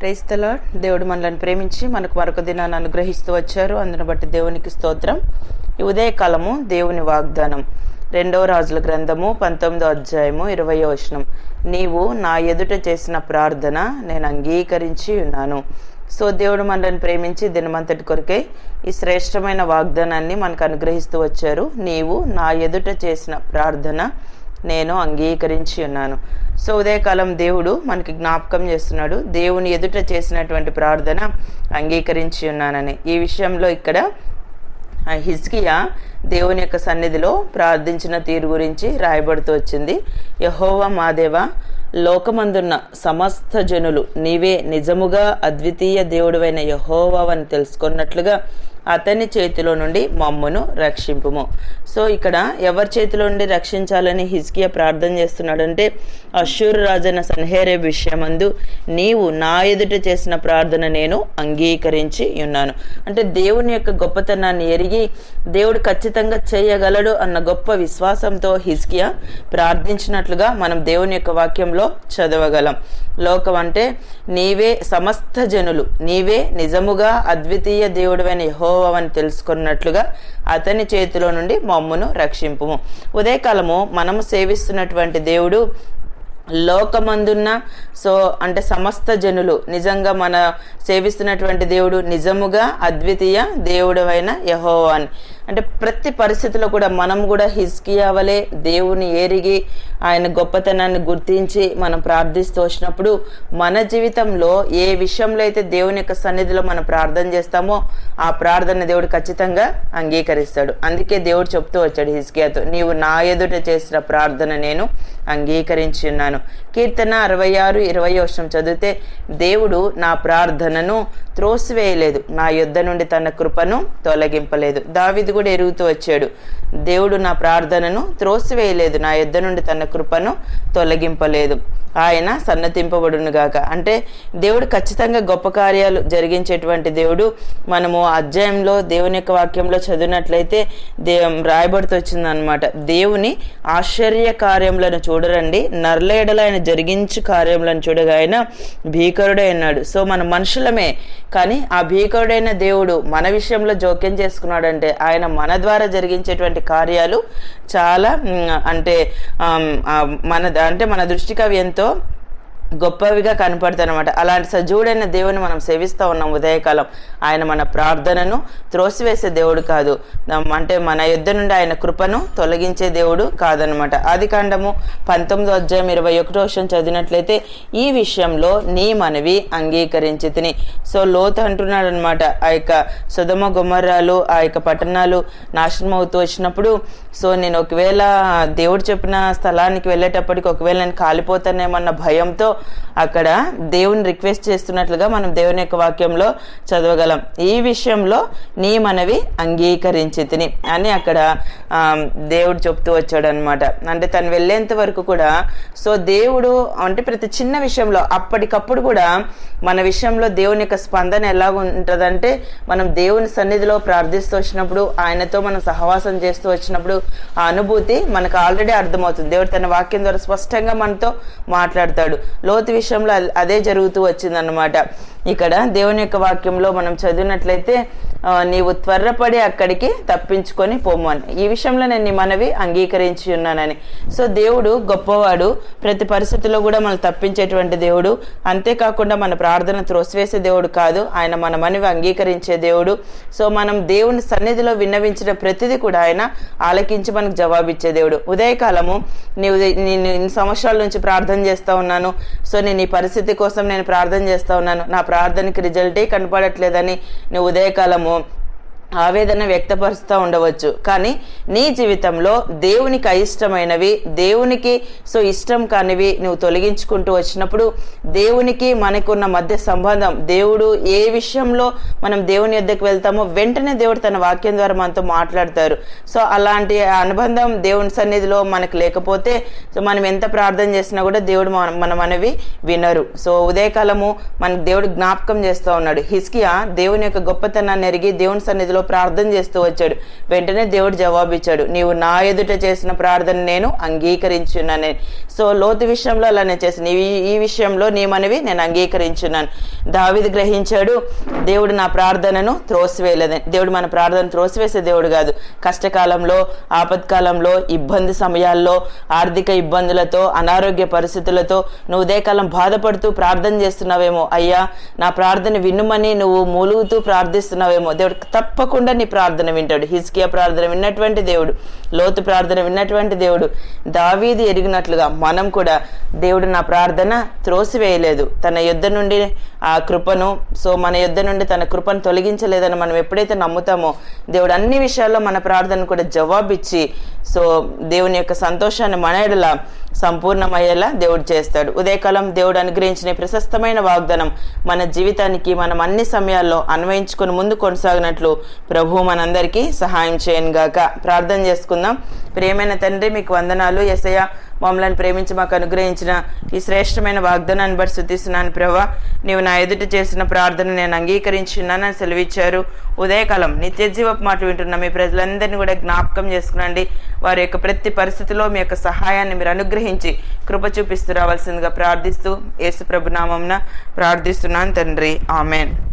క్రైస్తల దేవుడు మనల్ని ప్రేమించి మనకు మరొక దినాన్ని అనుగ్రహిస్తూ వచ్చారు. అందును బట్టి దేవునికి స్తోత్రం. ఈ ఉదయకాలము దేవుని వాగ్దానం. రెండవ రాజుల గ్రంథము పంతొమ్మిదో అధ్యాయము ఇరవయో వచనం. నీవు నా ఎదుట చేసిన ప్రార్థన నేను అంగీకరించి ఉన్నాను. సో దేవుడు మనల్ని ప్రేమించి దినమంతటి కొరకై ఈ శ్రేష్టమైన వాగ్దానాన్ని మనకు అనుగ్రహిస్తూ వచ్చారు. నీవు నా ఎదుట చేసిన ప్రార్థన నేను అంగీకరించి ఉన్నాను. సో ఉదయకాలం దేవుడు మనకి జ్ఞాపకం చేస్తున్నాడు. దేవుని ఎదుట చేసినటువంటి ప్రార్థన అంగీకరించి ఉన్నానని. ఈ విషయంలో ఇక్కడ హిజ్కియా దేవుని యొక్క సన్నిధిలో ప్రార్థించిన తీరు గురించి రాయబడుతూ వచ్చింది. యహోవా మాదేవ లోకమందున్న సమస్త జనులు నీవే నిజముగా అద్వితీయ దేవుడువైన యహోవావని తెలుసుకున్నట్లుగా అతని చేతిలో నుండి మమ్మును రక్షింపుము. సో ఇక్కడ ఎవరి చేతిలో నుండి రక్షించాలని హిజ్కియా ప్రార్థన చేస్తున్నాడంటే అశ్షూరు రాజైన సన్హేరే విషయమందు నీవు నా ఎదుట చేసిన ప్రార్థన నేను అంగీకరించి ఉన్నాను. అంటే దేవుని యొక్క గొప్పతనాన్ని ఎరిగి దేవుడు ఖచ్చితంగా చేయగలడు అన్న గొప్ప విశ్వాసంతో హిజ్కియా ప్రార్థించినట్లుగా మనం దేవుని యొక్క వాక్యంలో చదవగలం. లోకం అంటే నీవే సమస్త జనులు నీవే నిజముగా అద్వితీయ దేవుడైన యహోవని తెలుసుకున్నట్లుగా అతని చేతిలో నుండి మమ్మును రక్షింపుము. ఉదయకాలము మనము సేవిస్తున్నటువంటి దేవుడు లోకమందున్న సో అంటే సమస్త జనులు నిజంగా మన సేవిస్తున్నటువంటి దేవుడు నిజముగా అద్వితీయ దేవుడు అయిన యహోవాన్. అంటే ప్రతి పరిస్థితిలో కూడా మనం కూడా హిస్కి అవ్వలే దేవుని ఏరిగి ఆయన గొప్పతనాన్ని గుర్తించి మనం ప్రార్థిస్తూ వచ్చినప్పుడు మన జీవితంలో ఏ విషయంలో అయితే దేవుని యొక్క సన్నిధిలో మనం ప్రార్థన చేస్తామో ఆ ప్రార్థన దేవుడు ఖచ్చితంగా అంగీకరిస్తాడు. అందుకే దేవుడు చెప్తూ వచ్చాడు హిస్కియాతో నీవు నా ఎదుట చేసిన ప్రార్థన నేను అంగీకరించి ఉన్నాను. కీర్తన అరవై ఆరు ఇరవై వర్షం చదివితే దేవుడు నా ప్రార్థనను త్రోసివేయలేదు నా యుద్ధ నుండి తన కృపను తొలగింపలేదు. దావిది కూడా ఎరుగుతూ వచ్చాడు. దేవుడు నా ప్రార్థనను త్రోసివేయలేదు. నా యుద్ధ నుండి తన కృపను తొలగింపలేదు. ఆయన సన్నతింపబడును గాక. అంటే దేవుడు ఖచ్చితంగా గొప్ప కార్యాలు జరిగించేటువంటి దేవుడు. మనము అధ్యాయంలో దేవుని యొక్క వాక్యంలో చదివినట్లయితే దే రాయబడుతూ వచ్చిందనమాట దేవుని ఆశ్చర్య కార్యములను చూడరండి. నర్లేడల ఆయన జరిగించు కార్యములను చూడగా ఆయన భీకరుడే అన్నాడు సో మన మనుషులమే. కానీ ఆ భీకరుడైన దేవుడు మన విషయంలో జోక్యం చేసుకున్నాడంటే ఆయన మన ద్వారా జరిగించేటువంటి కార్యాలు చాలా అంటే మన అంటే మన దృష్టికి అవి ఎంతో momento గొప్పవిగా కనపడుతుంది అనమాట అలాంటి సజీవుడైన దేవుని మనం సేవిస్తూ ఉన్నాం ఉదయకాలం. ఆయన మన ప్రార్థనను త్రోసివేసే దేవుడు కాదు. అంటే మన యుద్ధ నుండి ఆయన కృపను తొలగించే దేవుడు కాదనమాట ఆది కాండము పంతొమ్మిదో అధ్యాయం ఇరవై ఒకటో విషయం చదివినట్లయితే ఈ విషయంలో నీ మనవి అంగీకరించి తిని. సో లోతు అంటున్నాడు అనమాట ఆ యొక్క సుధమ గుమ్మరాలు ఆ యొక్క పట్టణాలు నాశనం అవుతూ వచ్చినప్పుడు సో నేను ఒకవేళ దేవుడు చెప్పిన స్థలానికి వెళ్ళేటప్పటికి ఒకవేళ నేను కాలిపోతానేమన్న భయంతో అక్కడ దేవుని రిక్వెస్ట్ చేస్తున్నట్లుగా మనం దేవుని యొక్క వాక్యంలో చదవగలం. ఈ విషయంలో నీ మనవి అంగీకరించి తిని అని అక్కడ దేవుడు చెప్తూ వచ్చాడు అనమాట అంటే తను వెళ్ళేంత వరకు కూడా సో దేవుడు అంటే ప్రతి చిన్న విషయంలో అప్పటికప్పుడు కూడా మన విషయంలో దేవుని యొక్క స్పందన ఎలా ఉంటుందంటే మనం దేవుని సన్నిధిలో ప్రార్థిస్తూ వచ్చినప్పుడు ఆయనతో మనం సహవాసం చేస్తూ వచ్చినప్పుడు ఆ అనుభూతి మనకు ఆల్రెడీ అర్థమవుతుంది. దేవుడు తన వాక్యం ద్వారా స్పష్టంగా మనతో మాట్లాడతాడు. లోతు విషయంలో అదే జరుగుతూ వచ్చిందనమాట ఇక్కడ దేవుని యొక్క వాక్యంలో మనం చదివినట్లయితే నీవు త్వరపడి అక్కడికి తప్పించుకొని పోము అని. ఈ విషయంలో నేను నీ మనవి అంగీకరించి ఉన్నానని. సో దేవుడు గొప్పవాడు. ప్రతి పరిస్థితిలో కూడా మనం తప్పించేటువంటి దేవుడు. అంతేకాకుండా మన ప్రార్థన త్రోసివేసే దేవుడు కాదు. ఆయన మన మనవి అంగీకరించే దేవుడు. సో మనం దేవుని సన్నిధిలో విన్నవించిన ప్రతిదీ కూడా ఆయన ఆలకించి మనకు జవాబిచ్చే దేవుడు. ఉదయకాలము నీవు నేను ఇన్ని సంవత్సరాల నుంచి ప్రార్థన చేస్తూ ఉన్నాను. సో నేను ఈ పరిస్థితి కోసం నేను ప్రార్థన చేస్తూ ఉన్నాను. నా ప్రార్థనకి రిజల్టే కనపడట్లేదని నువ్వు ఉదయకాలము যেমন ఆవేదన వ్యక్తపరుస్తూ ఉండవచ్చు. కానీ నీ జీవితంలో దేవునికి అయిష్టమైనవి దేవునికి సో ఇష్టం కానివి నువ్వు తొలగించుకుంటూ వచ్చినప్పుడు దేవునికి మనకున్న మధ్య సంబంధం దేవుడు ఏ విషయంలో మనం దేవుని యొద్దకు వెళ్తామో వెంటనే దేవుడు తన వాక్యం ద్వారా మనతో మాట్లాడతారు. సో అలాంటి అనుబంధం దేవుని సన్నిధిలో మనకు లేకపోతే సో మనం ఎంత ప్రార్థన చేసినా కూడా దేవుడు మన మన మనవి వినరు. సో ఉదయకాలము మనకు దేవుడు జ్ఞాపకం చేస్తూ ఉన్నాడు. హిస్కియా దేవుని యొక్క గొప్పతనాన్ని ఎరిగి దేవుని సన్నిధిలో సమయంలో ప్రార్థన చేస్తూ వచ్చాడు. వెంటనే దేవుడు జవాబిచ్చాడు. నీవు నా ఎదుట చేసిన ప్రార్థన నేను అంగీకరించున్నాను. సో లోతు విషయంలో అలానే చేసిన ఈ- విషయంలో నీ మనవి నేను అంగీకరించున్నాను. దావిది గ్రహించాడు దేవుడు నా ప్రార్థనను త్రోసివేయలేదని దేవుడు మన ప్రార్థన త్రోసివేసే దేవుడు కాదు. కష్టకాలంలో ఆపత్కాలంలో ఇబ్బంది సమయాల్లో ఆర్థిక ఇబ్బందులతో అనారోగ్య పరిస్థితులతో నువ్వు ఉదయకాలం బాధపడుతూ ప్రార్థన చేస్తున్నావేమో. అయ్యా నా ప్రార్థన వినుమని నువ్వు మూలుగుతూ ప్రార్థిస్తున్నావేమో. దేవుడు తప్పకుండా నీ ప్రార్థన వింటాడు. హిజ్కియా ప్రార్థన విన్నటువంటి దేవుడు లోతు ప్రార్థన విన్నటువంటి దేవుడు దావీది ఎరిగినట్లుగా మనం కూడా దేవుడు నా ప్రార్థన త్రోసివేయలేదు. తన యుద్ధ నుండి ఆ కృపను సో మన యుద్ధ నుండి తన కృపను తొలగించలేదని మనం ఎప్పుడైతే నమ్ముతామో దేవుడు అన్ని విషయాల్లో మన ప్రార్థన కూడా జవాబిచ్చి సో దేవుని యొక్క సంతోషాన్ని మన సంపూర్ణమయ్యేలా దేవుడు చేస్తాడు. ఉదయకాలం దేవుడు అనుగ్రహించిన ప్రశస్తమైన వాగ్దానం మన జీవితానికి మనం అన్ని సమయాల్లో అన్వయించుకొని ముందు కొనసాగినట్లు ప్రభు మనందరికీ సహాయం చేయను గాక. ప్రార్థన చేసుకుందాం. ప్రియమైన తండ్రి మీకు వందనాలు. ఎసయ మమ్మల్ని ప్రేమించి మాకు అనుగ్రహించిన ఈ శ్రేష్టమైన వాగ్దానాన్ని బట్టి శుద్ధిస్తున్నాను ప్రభా. నీవు నా ఎదుట చేసిన ప్రార్థన నేను అంగీకరించున్నానని సెలవిచ్చారు. ఉదయకాలం నిత్య జీవపు మాట వింటున్న మీ ప్రజలందరినీ కూడా జ్ఞాపకం చేసుకునండి. వారి యొక్క ప్రతి పరిస్థితిలో మీ యొక్క సహాయాన్ని మీరు అనుగ్రహించి కృప చూపిస్తూ రావాల్సిందిగా ప్రార్థిస్తూ యేసు ప్రభునామంన ప్రార్థిస్తున్నాను తండ్రి. ఆమెన్.